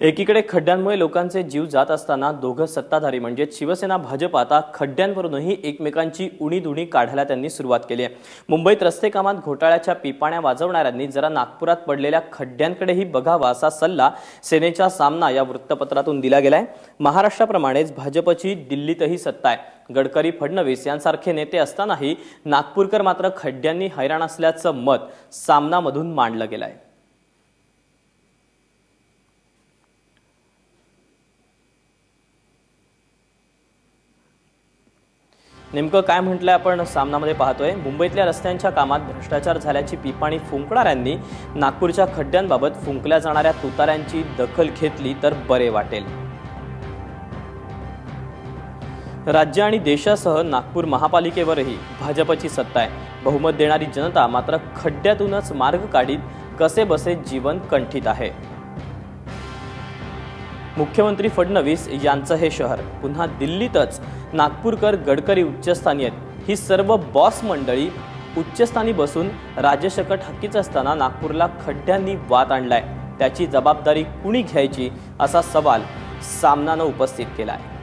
एकीकडे खड्ड्यांमुळे लोकांचे जीव जात असताना दोघं सत्ताधारी म्हणजेच शिवसेना भाजप आता खड्ड्यांवरूनही एकमेकांची उणीधुणी काढायला त्यांनी सुरुवात केली आहे. मुंबईत रस्ते कामात घोटाळ्याच्या पिपाण्या वाजवणाऱ्यांनी जरा नागपुरात पडलेल्या खड्ड्यांकडेही बघावा असा सल्ला सेनेचा सामना या वृत्तपत्रातून दिला गेलाय. महाराष्ट्राप्रमाणेच भाजपची दिल्लीतही सत्ता आहे. गडकरी फडणवीस यांसारखे नेते असतानाही नागपूरकर मात्र खड्ड्यांनी हैराण असल्याचं मत सामनामधून मांडलं गेलं आहे नेमकं काय म्हटलंय आपण सामनामध्ये पाहतोय. मुंबईतल्या रस्त्यांच्या कामात भ्रष्टाचार झाल्याची पिपाणी फुंकणाऱ्यांनी नागपूरच्या खड्ड्यांबाबत फुंकल्या जाणाऱ्या तुताऱ्यांची दखल घेतली तर बरे वाटेल. राज्य आणि देशासह नागपूर महापालिकेवरही भाजपची सत्ता आहे. बहुमत देणारी जनता मात्र खड्ड्यातूनच मार्ग काढीत कसे बसे जीवन कंठित आहे. मुख्यमंत्री फडणवीस यांचं हे शहर. पुन्हा दिल्लीतच नागपूरकर गडकरी उच्चस्थानी आहेत. ही सर्व बॉस मंडळी उच्चस्थानी बसून राज्यशकट हक्कीच असताना नागपूरला खड्ड्यांनी वाद आणलाय. त्याची जबाबदारी कुणी घ्यायची असा सवाल सामनानं उपस्थित केला आहे